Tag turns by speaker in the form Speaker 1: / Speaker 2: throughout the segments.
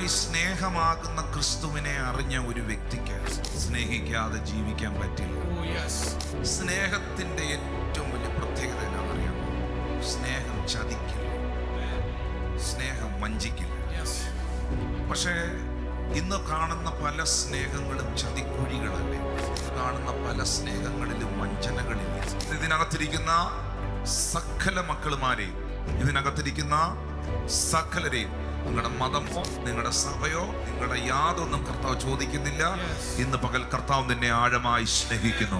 Speaker 1: യഥാർത്ഥമായി സ്നേഹമാകുന്ന ക്രിസ്തുവിനെ അറിഞ്ഞ ഒരു വ്യക്തിക്ക് സ്നേഹിക്കാതെ ജീവിക്കാൻ പറ്റില്ല.
Speaker 2: Oh.
Speaker 1: സ്നേഹത്തിന്റെ ഏറ്റവും വലിയ പ്രത്യേകത എന്താണെന്നറിയാമോ സ്നേഹം ചതിക്കില്ല. സ്നേഹം വഞ്ചിക്കില്ല. പക്ഷേ ഇന്ന് കാണുന്ന പല സ്നേഹങ്ങളും ചതിക്കുഴികളല്ലേ? കാണുന്ന പല സ്നേഹങ്ങളിലും വഞ്ചനകളില്ല. ഇതിനകത്തിരിക്കുന്ന സകല മക്കളുമാരെയും ഇതിനകത്തിരിക്കുന്ന സകലരെയും നിങ്ങളുടെ മതമോ നിങ്ങളുടെ സഭയോ നിങ്ങളുടെ യാതൊന്നും കർത്താവ് ചോദിക്കുന്നില്ല. ഇന്ന് പകൽ കർത്താവ് നിന്നെ ആഴമായി സ്നേഹിക്കുന്നു.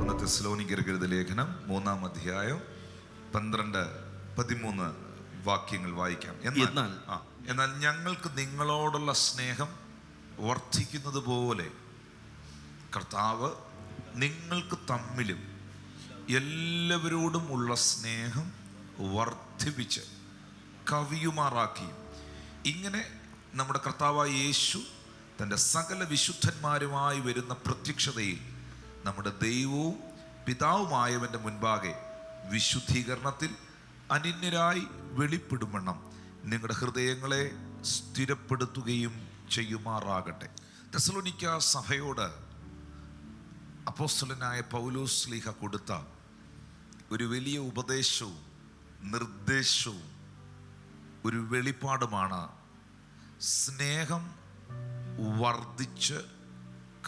Speaker 1: ഒന്നത്തെ സ്ലോനിക്കരുത് ലേഖനം മൂന്നാം അധ്യായം പന്ത്രണ്ട് പതിമൂന്ന് വാക്യങ്ങൾ വായിക്കാം.
Speaker 3: എന്നാൽ
Speaker 1: എന്നാൽ ഞങ്ങൾക്ക് നിങ്ങളോടുള്ള സ്നേഹം വർദ്ധിക്കുന്നത് പോലെ കർത്താവ് നിങ്ങൾക്ക് തമ്മിലും എല്ലാവരോടും ഉള്ള സ്നേഹം വർദ്ധിപ്പിച്ച് കവിയുമാറാക്കി. ഇങ്ങനെ നമ്മുടെ കർത്താവായ യേശു തന്റെ സകല വിശുദ്ധന്മാരുമായി വരുന്ന പ്രത്യക്ഷതയിൽ നമ്മുടെ ദൈവവും പിതാവുമായവന്റെ മുൻപാകെ വിശുദ്ധീകരണത്തിൽ അനിന്യരായി വെളിപ്പെടുമെണ്ണം നിങ്ങളുടെ ഹൃദയങ്ങളെ സ്ഥിരപ്പെടുത്തുകയും ചെയ്യുമാറാകട്ടെ. തെസലോനിക്ക സഭയോട് അപ്പോസ്തലനായ പൗലോസ് ലീഹ കൊടുത്ത ഒരു വലിയ ഉപദേശവും നിർദ്ദേശവും ഒരു വെളിപ്പാടുമാണ് സ്നേഹം വർദ്ധിച്ച്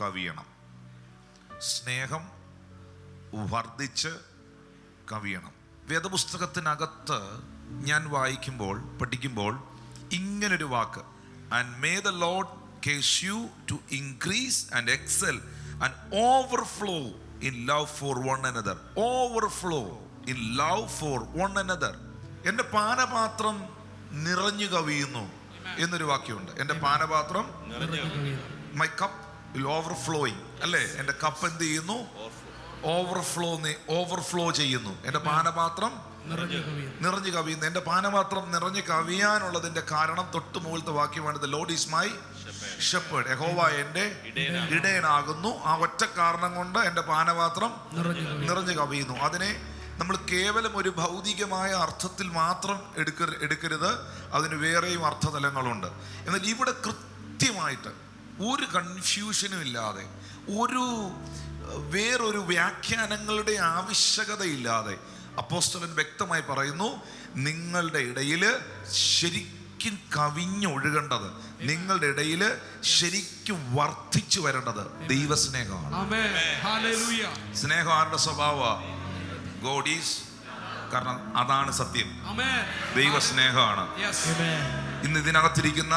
Speaker 1: കവിയണം. സ്നേഹം വർദ്ധിച്ച് കവിയണം. വേദപുസ്തകത്തിനകത്ത് ഞാൻ വായിക്കുമ്പോൾ പഠിക്കുമ്പോൾ ഇങ്ങനൊരു വാക്ക് and may the Lord cause you to increase and excel and overflow in love for one another overflow in love for one another എന്റെ പാനപാത്രം നിറഞ്ഞു കവിയുന്നു എന്നൊരു വാക്യമുണ്ട്. എന്റെ പാനപാത്രം മൈ കപ്പ് ഓവർഫ്ലോയിങ് അല്ലേ? എന്റെ കപ്പ് എന്ത് ചെയ്യുന്നു? ഓവർഫ്ലോ ഓവർഫ്ലോ ചെയ്യുന്നു. എന്റെ പാനപാത്രം
Speaker 2: നിറഞ്ഞു കവിയുന്നു.
Speaker 1: നിറഞ്ഞു കവിയുന്നു. എന്റെ പാനപാത്രം നിറഞ്ഞു കവിയാനുള്ളതിന്റെ കാരണം തൊട്ട് മുകളിലത്തെ വാക്യമാണ് the Lord is my shepherd. യഹോവ എന്റെ ഇടയനാകുന്നു. ആ ഒറ്റ കാരണം കൊണ്ട് എന്റെ പാനപാത്രം
Speaker 2: നിറഞ്ഞു കവിയുന്നു.
Speaker 1: അതിനെ നമ്മൾ കേവലം ഒരു ഭൗതികമായ അർത്ഥത്തിൽ മാത്രം എടുക്ക എടുക്കരുത്. അതിന് വേറെയും അർത്ഥതലങ്ങളുണ്ട്. എന്നാൽ ഇവിടെ കൃത്യമായിട്ട് ഒരു കൺഫ്യൂഷനും ഇല്ലാതെ ഒരു വേറൊരു വ്യാഖ്യാനങ്ങളുടെ ആവശ്യകതയില്ലാതെ അപ്പോസ്തലൻ വ്യക്തമായി പറയുന്നു നിങ്ങളുടെ ഇടയിൽ ശരിക്കും കവിഞ്ഞൊഴുകേണ്ടത് നിങ്ങളുടെ ഇടയിൽ ശരിക്കും വർദ്ധിച്ചു വരേണ്ടത് ദൈവസ്നേഹമാണ്. സ്നേഹം ആരുടെ സ്വഭാവ ഗോഡ് ഈസ് കാരണം അതാണ് സത്യം.
Speaker 2: ദൈവ
Speaker 1: ദൈവസ്നേഹമാണ്. ഇന്ന് ഇതിനകത്തിരിക്കുന്ന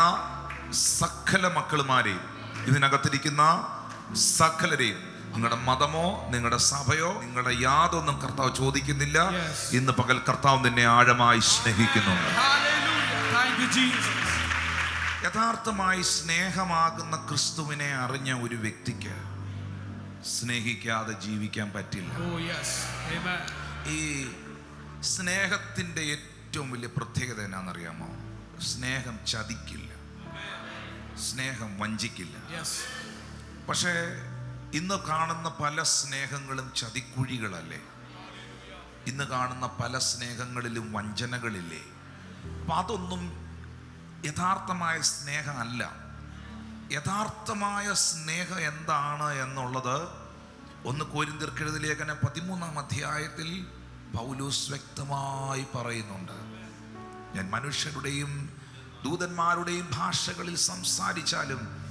Speaker 1: സകല മക്കളുമാരെയും ഇതിനകത്തിരിക്കുന്ന സകലരെയും നിങ്ങളുടെ മതമോ നിങ്ങളുടെ സഭയോ നിങ്ങളുടെ യാതൊന്നും കർത്താവ് ചോദിക്കുന്നില്ല. ഇന്ന് പകൽ കർത്താവ് നിന്നെ ആഴമായി സ്നേഹിക്കുന്നു യഥാർത്ഥമായി സ്നേഹമാകുന്ന ക്രിസ്തുവിനെ അറിഞ്ഞ ഒരു വ്യക്തിക്ക് സ്നേഹിക്കാതെ ജീവിക്കാൻ പറ്റില്ല.
Speaker 2: Oh.
Speaker 1: ഈ സ്നേഹത്തിന്റെ ഏറ്റവും വലിയ പ്രത്യേകത എന്നാണെന്നറിയാമോ? സ്നേഹം ചതിക്കില്ല. സ്നേഹം വഞ്ചിക്കില്ല. പക്ഷേ ഇന്ന് കാണുന്ന പല സ്നേഹങ്ങളും ചതിക്കുഴികളല്ലേ? ഇന്ന് കാണുന്ന പല സ്നേഹങ്ങളിലും വഞ്ചനകളില്ലേ? അപ്പം അതൊന്നും യഥാർത്ഥമായ സ്നേഹമല്ല. യഥാർത്ഥമായ സ്നേഹം എന്താണ് എന്നുള്ളത് ഒന്ന് കോരിന്തിർക്കെഴുതി ലേഖന പതിമൂന്നാം അധ്യായത്തിൽ പൗലൂസ് വ്യക്തമായി പറയുന്നുണ്ട്. ഞാൻ മനുഷ്യരുടെയും ദൂതന്മാരുടെയും ഭാഷകളിൽ സംസാരിച്ചാലും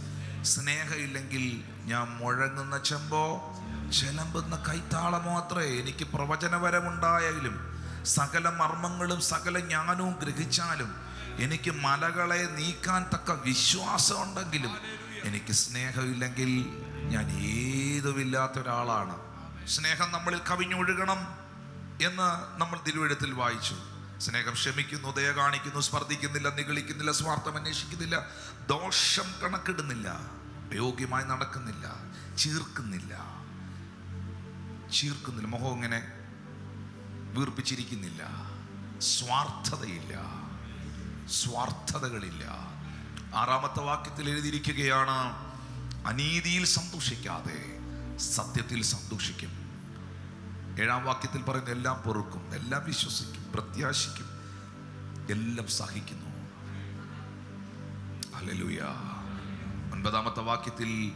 Speaker 1: സ്നേഹമില്ലെങ്കിൽ ഞാൻ മുഴങ്ങുന്ന ചെമ്പോ ചെലമ്പുന്ന കൈത്താളമോ അത്രേ എനിക്ക് പ്രവചനപരമുണ്ടായാലും സകല മർമ്മങ്ങളും സകല ജ്ഞാനവും ഗ്രഹിച്ചാലും എനിക്ക് മലകളെ നീക്കാൻ തക്ക വിശ്വാസം ഉണ്ടെങ്കിലും എനിക്ക് സ്നേഹമില്ലെങ്കിൽ ഞാൻ ഏതുമില്ലാത്ത ഒരാളാണ്. സ്നേഹം നമ്മളിൽ കവിഞ്ഞൊഴുകണം എന്ന് നമ്മൾ തിരുവഴുത്തിൽ വായിച്ചു. സ്നേഹം ക്ഷമിക്കുന്നു ദയ കാണിക്കുന്നു സ്പർദ്ധിക്കുന്നില്ല നിഗളിക്കുന്നില്ല സ്വാർത്ഥം അന്വേഷിക്കുന്നില്ല ദോഷം കണക്കിടുന്നില്ല യോഗ്യമായി നടക്കുന്നില്ല ചീർക്കുന്നില്ല. ചീർക്കുന്നില്ല മുഖം ഇങ്ങനെ വീർപ്പിച്ചിരിക്കുന്നില്ല സ്വാർത്ഥതയില്ല. സ്വാർത്ഥതകളില്ല. ആറാമത്തെ വാക്യത്തിൽ എഴുതിയിരിക്കുകയാണ് അനീതിയിൽ സന്തോഷിക്കാതെ സത്യത്തിൽ സന്തോഷിക്കും. ഏഴാം വാക്യത്തിൽ പറയുന്ന എല്ലാം പൊറുക്കും എല്ലാം വിശ്വസിക്കും പ്രത്യാശിക്കും എല്ലാം സഹിക്കുന്നു. അലലുയ ഒൻപതാമത്തെ വാക്യത്തിൽ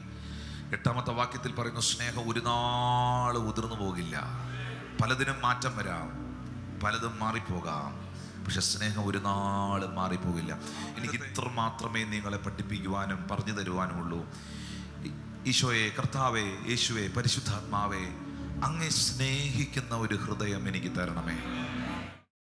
Speaker 1: എട്ടാമത്തെ വാക്യത്തിൽ പറയുന്ന സ്നേഹം ഒരു നാൾ ഉതിർന്നു പോകില്ല. പലതിനും മാറ്റം വരാം പലതും മാറിപ്പോകാം. പക്ഷെ സ്നേഹം ഒരു നാളും മാറിപ്പോകില്ല. എനിക്ക് ഇത്ര മാത്രമേ നിങ്ങളെ പഠിപ്പിക്കുവാനും പറഞ്ഞു തരുവാനും ഉള്ളൂ ഈശോയെ കർത്താവേ യേശുവെ പരിശുദ്ധാത്മാവേ അങ്ങേ സ്നേഹിക്കുന്ന ഒരു ഹൃദയം എനിക്ക് തരണമേ.